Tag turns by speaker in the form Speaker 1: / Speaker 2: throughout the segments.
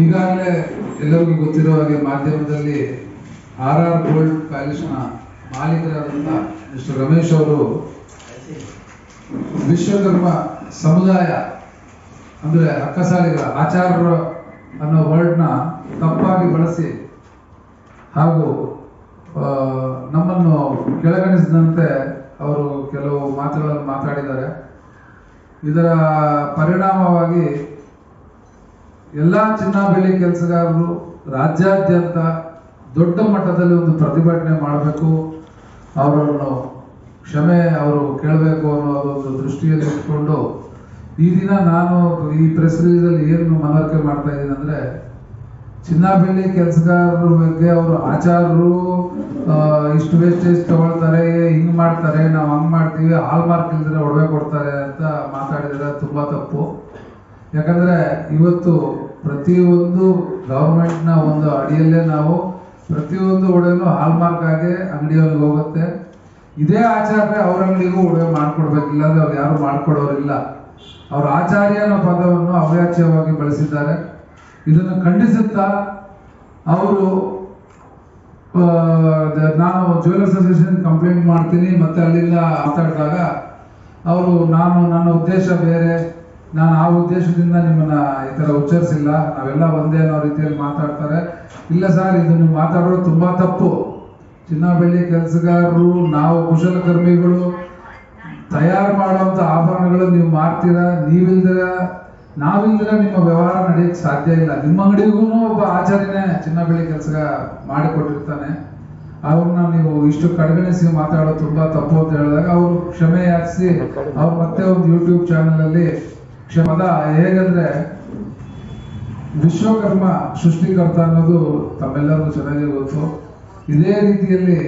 Speaker 1: ಈಗಾಗಲೇ ಎಲ್ಲರಿಗೂ ಗೊತ್ತಿರೋ ಹಾಗೆ ಮಾಧ್ಯಮದಲ್ಲಿ ಆರ್ ಆರ್ ಗೋಲ್ಡ್ ಪ್ಯಾಲೇಸ್ನ ಮಾಲೀಕರಾದಂಥ ಮಿಸ್ಟರ್ ರಮೇಶ್ ಅವರು ವಿಶ್ವಕರ್ಮ ಸಮುದಾಯ, ಅಂದರೆ ಅಕ್ಕಸಾಲಿಗರ ಆಚಾರ್ಯರು ಅನ್ನೋ ವರ್ಡ್ನ ತಪ್ಪಾಗಿ ಬಳಸಿ ಹಾಗೂ ನಮ್ಮನ್ನು ಕೆಳಗಣಿಸಿದಂತೆ ಅವರು ಕೆಲವು ಮಾತುಗಳನ್ನು ಮಾತಾಡಿದ್ದಾರೆ. ಇದರ ಪರಿಣಾಮವಾಗಿ ಎಲ್ಲ ಚಿನ್ನ ಬೆಳ್ಳಿ ಕೆಲಸಗಾರರು ರಾಜ್ಯಾದ್ಯಂತ ದೊಡ್ಡ ಮಟ್ಟದಲ್ಲಿ ಒಂದು ಪ್ರತಿಭಟನೆ ಮಾಡಬೇಕು. ಅವರನ್ನು ಕ್ಷಮೆ ಅವರು ಕೇಳಬೇಕು ಅನ್ನೋದು ಒಂದು ದೃಷ್ಟಿಯಲ್ಲಿ ಇಟ್ಕೊಂಡು ಈ ದಿನ ನಾನು ಈ ಪ್ರೆಸ್ ರಿಲೀಸಲ್ಲಿ ಏನು ಮನವರಿಕೆ ಮಾಡ್ತಾ ಇದ್ದೀನಿ ಅಂದರೆ ಚಿನ್ನ ಬೆಳ್ಳಿ ಕೆಲಸಗಾರರ ಬಗ್ಗೆ ಅವರು ಆಚಾರರು ಇಷ್ಟು ವೇಸ್ಟೇಜ್ ತಗೊಳ್ತಾರೆ, ಹಿಂಗ್ ಮಾಡ್ತಾರೆ, ನಾವು ಹಂಗ್ ಮಾಡ್ತೀವಿ ಹಾಲ್ ಮಾರ್ಕ್ ಇಲ್ದ್ರೆ ಒಡವೆ ಕೊಡ್ತಾರೆ ಅಂತ ಮಾತಾಡಿದ್ರೆ ತುಂಬಾ ತಪ್ಪು. ಯಾಕಂದ್ರೆ ಇವತ್ತು ಪ್ರತಿಯೊಂದು ಗೌರ್ಮೆಂಟ್ನ ಒಂದು ಅಡಿಯಲ್ಲೇ ನಾವು ಪ್ರತಿಯೊಂದು ಒಡೆಯೂ ಹಾಲ್ ಮಾರ್ಕ್ ಆಗಿ ಅಂಗಡಿಯಲ್ಲಿ ಹೋಗುತ್ತೆ. ಇದೇ ಆಚಾರ್ಯ ಅವ್ರ ಅಂಗಡಿಗೂ ಒಡವೆ ಮಾಡ್ಕೊಡ್ಬೇಕಿಲ್ಲ ಅಂದ್ರೆ ಅವ್ರು ಯಾರು ಮಾಡ್ಕೊಡೋರಿಲ್ಲ. ಅವ್ರ ಆಚಾರ್ಯ ಅನ್ನೋ ಪದವನ್ನು ಅವ್ಯಾಚ್ಯವಾಗಿ ಬಳಸಿದ್ದಾರೆ. ಇದನ್ನು ಖಂಡಿಸುತ್ತಾ ಅವರು ನಾನು ಜ್ಯುವೆಲರ್ಸ್ ಅಸೋಸಿಯೇಷನ್ ಕಂಪ್ಲೇಂಟ್ ಮಾಡ್ತೀನಿ, ಮತ್ತೆ ಅಲ್ಲಿಂದ ಮಾತಾಡಿದಾಗ ಅವರು, ನಾನು, ನನ್ನ ಉದ್ದೇಶ ಬೇರೆ. ನಾನು ಆ ಉದ್ದೇಶದಿಂದ ನಿಮ್ಮನ್ನ ಈ ತರ ಉಚ್ಚರಿಸಿಲ್ಲ. ನಾವೆಲ್ಲ ಒಂದೇ ಅನ್ನೋ ರೀತಿಯಲ್ಲಿ ಮಾತಾಡ್ತಾರೆ. ಇಲ್ಲ ಸರ್, ಇದು ನೀವು ಮಾತಾಡೋದು ತುಂಬಾ ತಪ್ಪು. ಚಿನ್ನ ಬೆಳ್ಳಿ ಕೆಲಸಗಾರರು, ನಾವು ಕುಶಲಕರ್ಮಿಗಳು, ತಯಾರು ಮಾಡುವಂತ ಆಭರಣಗಳು ನೀವು ಮಾಡ್ತೀರಾ ನೀವಿಲ್ದಿರ, ನಾವಿಲ್ದಿರ ನಿಮ್ಮ ವ್ಯವಹಾರ ನಡೆಯಕ್ಕೆ ಸಾಧ್ಯ ಇಲ್ಲ. ನಿಮ್ಮ ಅಂಗಡಿಗೂ ಒಬ್ಬ ಆಚಾರ್ಯನೇ ಚಿನ್ನ ಬೆಳ್ಳಿ ಕೆಲಸ ಮಾಡಿಕೊಟ್ಟಿರ್ತಾನೆ. ಅವ್ರನ್ನ ನೀವು ಇಷ್ಟು ಕಡೆಗಣಿಸಿ ಮಾತಾಡೋದು ತುಂಬಾ ತಪ್ಪು ಅಂತ ಹೇಳಿದಾಗ ಅವರು ಕ್ಷಮೆ ಯಾಚಿಸಿ, ಅವ್ರು ಮತ್ತೆ ಒಂದು ಯೂಟ್ಯೂಬ್ ಚಾನೆಲ್ ಅಲ್ಲಿ ಕ್ಷಮದ ಹೇಗಂದ್ರೆ ವಿಶ್ವಕರ್ಮ ಸೃಷ್ಟಿಕರ್ತ ಅನ್ನೋದು ತಮ್ಮೆಲ್ಲರೂ ಚೆನ್ನಾಗಿ ಗೊತ್ತು. ಇದೇ ರೀತಿಯಲ್ಲಿ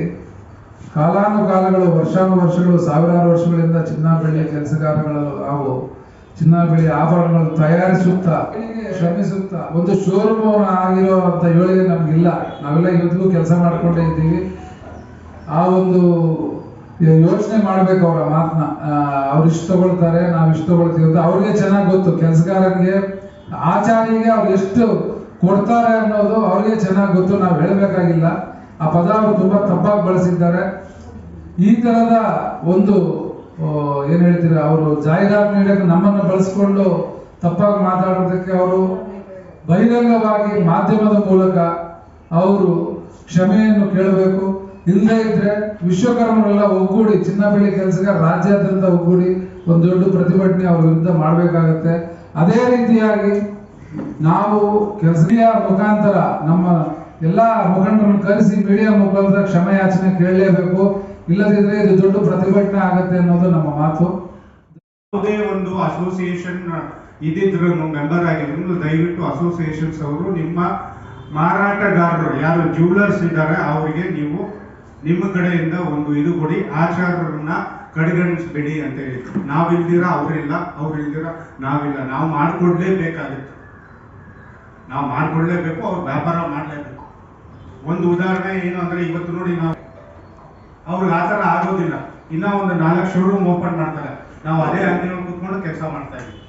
Speaker 1: ಕಾಲಾನುಕಾಲಗಳು, ವರ್ಷಾನುವರ್ಷಗಳು, ಸಾವಿರಾರು ವರ್ಷಗಳಿಂದ ಚಿನ್ನ ಬೆಳ್ಳಿ ಕೆಲಸಗಾರಗಳು ನಾವು ಚಿನ್ನ ಬೆಳ್ಳಿ ಆಭರಣಗಳು ತಯಾರಿಸುತ್ತಾ ಶ್ರಮಿಸುತ್ತಾ, ಒಂದು ಶೋರೂಮ್ ಆಗಿರೋ ಅಂತ ಏಳಿಗೆ ನಮ್ಗಿಲ್ಲ. ನಾವೆಲ್ಲ ಇವತ್ತಿಗೂ ಕೆಲಸ ಮಾಡ್ಕೊಂಡೇ ಇದ್ದೀವಿ. ಆ ಒಂದು ಯೋಚನೆ ಮಾಡ್ಬೇಕು ಅವರ ಮಾತನ್ನ. ಅವ್ರು ಇಷ್ಟ ತಗೊಳ್ತಾರೆ, ನಾವ್ ಇಷ್ಟ ತಗೊಳ್ತೀವಿ ಅಂತ ಅವ್ರಿಗೆ ಚೆನ್ನಾಗಿ ಗೊತ್ತು. ಕೆಲಸಗಾರರಿಗೆ ಆಚಾರಿಗೆ ಅವ್ರು ಎಷ್ಟು ಕೊಡ್ತಾರೆ ಅನ್ನೋದು ಅವ್ರಿಗೆ ಚೆನ್ನಾಗಿ ಗೊತ್ತು. ನಾವು ಹೇಳಬೇಕಾಗಿಲ್ಲ. ಆ ಪದ ಅವರು ತುಂಬಾ ತಪ್ಪಾಗಿ ಬಳಸಿದ್ದಾರೆ. ಈ ತರದ ಒಂದು ಏನ್ ಹೇಳ್ತೀರಾ, ಅವರು ಜಾಹೀರಾತು ನೀಡಕ್ಕೆ ನಮ್ಮನ್ನು ಬಳಸ್ಕೊಂಡು ತಪ್ಪಾಗಿ ಮಾತಾಡೋದಕ್ಕೆ ಅವರು ಬಹಿರಂಗವಾಗಿ ಮಾಧ್ಯಮದ ಮೂಲಕ ಅವರು ಕ್ಷಮೆಯನ್ನು ಕೇಳಬೇಕು. ಇಲ್ಲದೇ ಇದ್ರೆ ವಿಶ್ವಕರ್ಮರೆಲ್ಲ ಒಗ್ಗೂಡಿ ಚಿನ್ನ ಬೆಳ್ಳಿ ರಾಜ್ಯಾದ್ಯಂತ ಒಗ್ಗೂಡಿ ಒಂದು ದೊಡ್ಡ ಪ್ರತಿಭಟನೆ ಅವ್ರ ವಿರುದ್ಧ ಮಾಡಬೇಕಾಗತ್ತೆ. ಅದೇ ರೀತಿಯಾಗಿ ನಾವು ಕೆಲಸದ ಮುಖಾಂತರ ನಮ್ಮ ಎಲ್ಲಾ ಮುಖಂಡರನ್ನು ಕರೆಸಿ ಮೀಡಿಯಾ ಮುಖಾಂತರ ಕ್ಷಮೆ ಯಾಚನೆ ಕೇಳಲೇಬೇಕು. ಇಲ್ಲದಿದ್ರೆ ಇದು ದೊಡ್ಡ ಪ್ರತಿಭಟನೆ ಆಗತ್ತೆ ಅನ್ನೋದು ನಮ್ಮ ಮಾತು.
Speaker 2: ಯಾವುದೇ ಒಂದು ಅಸೋಸಿಯೇಷನ್ ಇದ್ದಿದ್ರು ಮೆಂಬರ್ ಆಗಿದ್ರು ದಯವಿಟ್ಟು ಅಸೋಸಿಯೇಷನ್ಸ್ ಅವರು ನಿಮ್ಮ ಮಾರಾಟಗಾರರು ಯಾರು ಜ್ಯುವೆಲರ್ಸ್ ಇದ್ದಾರೆ, ಅವರಿಗೆ ನೀವು ನಿಮ್ಮ ಕಡೆಯಿಂದ ಒಂದು ಇದು ಕೊಡಿ, ಆಚಾರ್ಯರನ್ನ ಕಡೆಗಣಿಸ್ಬೇಡಿ ಅಂತ ಹೇಳಿ. ನಾವಿಲ್ದಿರ, ಅವರಿಲ್ಲ, ಅವ್ರಿಲ್ದಿರ, ನಾವಿಲ್ಲ. ನಾವು ಮಾಡ್ಕೊಡ್ಲೇಬೇಕಾಗಿತ್ತು. ನಾವು ಮಾಡ್ಕೊಡ್ಲೇಬೇಕು, ಅವ್ರು ವ್ಯಾಪಾರ ಮಾಡಲೇಬೇಕು. ಒಂದು ಉದಾಹರಣೆ ಏನು ಅಂದ್ರೆ, ಇವತ್ತು ನೋಡಿ ನಾವು ಅವ್ರಿಗೆ ಆ ಆಗೋದಿಲ್ಲ. ಇನ್ನ ಒಂದು ನಾಲ್ಕು ಶೋರೂಮ್ ಓಪನ್ ಮಾಡ್ತಾರೆ. ನಾವು ಅದೇ ಅಂಗಡಿ ಕುತ್ಕೊಂಡು ಕೆಲಸ ಮಾಡ್ತಾ ಇದ್ದೀವಿ.